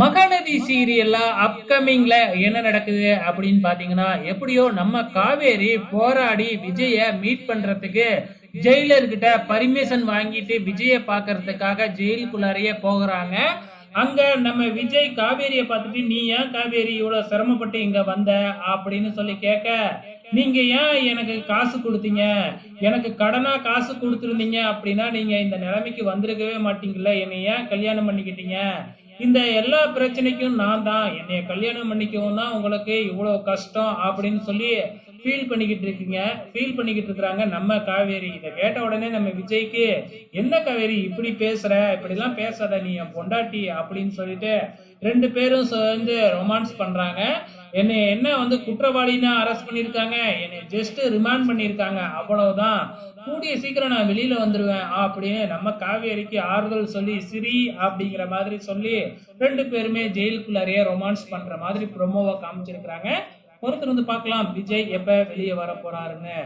மகாநதி சீரியல்ல அப்கமிங்ல என்ன நடக்குது அப்படின்னு பாத்தீங்கன்னா எப்படியோ நம்ம காவேரி போராடி விஜய மீட் பண்றதுக்கு ஜெயிலர்கிட்ட பர்மிஷன் வாங்கிட்டு விஜய பாக்குறதுக்காக ஜெயிலுக்குள்ளாரையே போகிறாங்க. அங்க நம்ம விஜய் காவேரியை பார்த்துட்டு நீ ஏன் காவேரி இவ்வளவு சிரமப்பட்டு இங்க வந்த? அப்படின்னு சொல்லி கேட்க நீங்க ஏன் எனக்கு காசு கொடுத்தீங்க? எனக்கு கடனா காசு கொடுத்துருந்தீங்க அப்படின்னா நீங்க இந்த நிலைமைக்கு வந்திருக்கவே மாட்டீங்கல்ல. என்னை ஏன் கல்யாணம் பண்ணிக்கிட்டீங்க? இந்த எல்லா பிரச்சனைக்கும் நான் தான். என்னைய கல்யாணம் பண்ணிக்கவும் தான் உங்களுக்கு இவ்வளோ கஷ்டம் அப்படின்னு சொல்லி ஃபீல் பண்ணிக்கிட்டு இருக்கீங்க. ஃபீல் பண்ணிக்கிட்டு இருக்கிறாங்க நம்ம காவேரி. இதை கேட்ட உடனே நம்ம விஜய்க்கு என்ன காவேரி இப்படி பேசுற? இப்படிலாம் பேசாத நீ என் பொண்டாட்டி அப்படின்னு சொல்லிட்டு ரெண்டு பேரும் சேர்ந்து ரொமான்ஸ் பண்றாங்க. என்னை என்ன வந்து குற்றவாளினா அரெஸ்ட் பண்ணியிருக்காங்க. என்னை ஜஸ்ட் ரிமாண்ட் பண்ணியிருக்காங்க. அவ்வளவுதான். கூடிய சீக்கிரம் நான் வெளியில வந்துருவேன் அப்படின்னு நம்ம காவேரிக்கு ஆறுதல் சொல்லி சிரி அப்படிங்கிற மாதிரி சொல்லி ரெண்டு பேருமே ஜெயிலுக்குள்ளாரையே ரொமான்ஸ் பண்ற மாதிரி ப்ரொமோவை காமிச்சிருக்கிறாங்க. பொறுத்திருந்து பார்க்கலாம் விஜய் எப்ப வெளியே வர போறாருன்னு